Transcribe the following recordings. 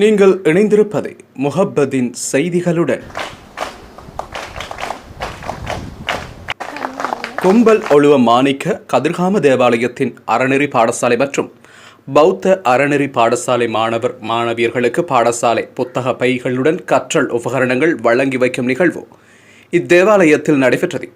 நீங்கள் இணைந்திருப்பதை முஹப்பதின் செய்திகளுடன். கும்பல் ஒழுவ மாணிக்க கதிர்காம தேவாலயத்தின் அறநெறி பாடசாலை மற்றும் பௌத்த அறநெறி பாடசாலை மாணவர் மாணவியர்களுக்கு பாடசாலை புத்தக பைகளுடன் கற்றல் உபகரணங்கள் வழங்கி வைக்கும் நிகழ்வு இத்தேவாலயத்தில் நடைபெற்றது.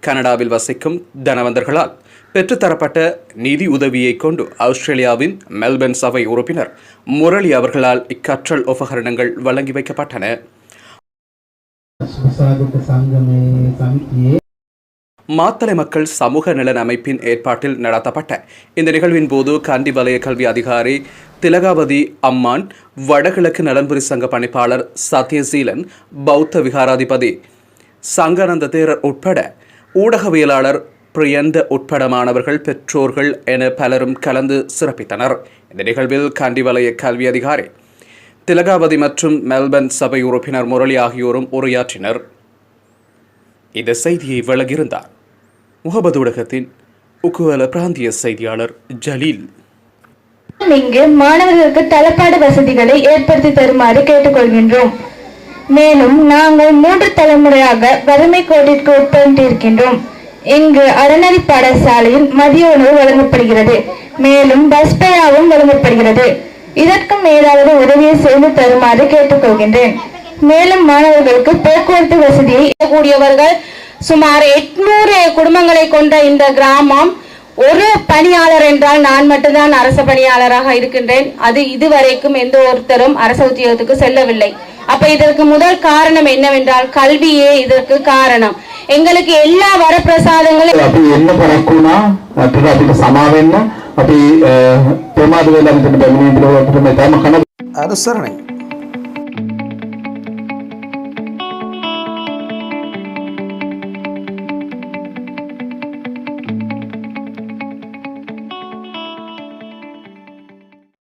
கனடாவில் வசிக்கும் தனவந்தர்களால் பெற்றுத்தரப்பட்ட நிதி உதவியை கொண்டு ஆஸ்திரேலியாவின் மெல்பர்ன் சபை உறுப்பினர் முரளி அவர்களால் இக்கற்றல் உபகரணங்கள் வழங்கி வைக்கப்பட்டன. மாத்தளை மக்கள் சமூக நலன் அமைப்பின் ஏற்பாட்டில் நடத்தப்பட்ட இந்த நிகழ்வின் போது காண்டி வலய கல்வி அதிகாரி திலகாவதி அம்மான் வடகிழக்கு நலன்புரி சங்க பணிப்பாளர் சத்யசீலன் பௌத்த விகாராதிபதி சங்கானந்த தேரர் உட்பட ஊடகவியலாளர் பிரியந்த உட்பட மாணவர்கள் பெற்றோர்கள் என பலரும் கலந்து சிறப்பித்தனர். இந்த நிகழ்வில் கண்டி வலய கல்வி அதிகாரி திலகாவதி மற்றும் மெல்பர்ன் சபை உறுப்பினர் முரளி ஆகியோரும் உரையாற்றினர். இந்த செய்தியை வழங்கியிருந்தார் முகமது ஊடகத்தின் உக்குவல பிராந்திய செய்தியாளர் ஜலீல். இங்கு மாணவர்களுக்கு தளப்பாட வசதிகளை ஏற்படுத்தி தருமாறு கேட்டுக்கொள்கின்றோம். மேலும் நாங்கள் மூன்று தலைமுறையாக வறுமை கோட்டிற்கு உட்பட்டிருக்கின்றோம் இங்கு அறநெறி பாடசாலையில் மதிய உணவு வழங்கப்படுகிறது. மேலும் பஸ் பேயாவும் வழங்கப்படுகிறது. இதற்கும் மேலாவது உதவியை செய்து தருமாறு கேட்டுக்கொள்கின்றேன். மேலும் மாணவர்களுக்கு போக்குவரத்து வசதியை கூடியவர்கள் சுமார் எட்நூறு குடும்பங்களை கொண்ட இந்த கிராமம் ஒரு பணியாளர் என்றால் நான் மட்டும்தான் அரச பணியாளராக இருக்கின்றேன். அது இதுவரைக்கும் எந்த ஒருத்தரும் அரச உத்தியோகத்துக்கு செல்லவில்லை. அப்ப இதற்கு முதல் காரணம் என்னவென்றால் கல்வியே இதற்கு காரணம். எங்களுக்கு எல்லா வரப்பிரசாதங்களும் අපි එන්න පරක්කු වුණා අපිට අපිට සමා වෙන්න අපි ප්‍රමාද වෙලා මෙතන පැමිණෙන්න අපිට මෙතන කන அனுசரணை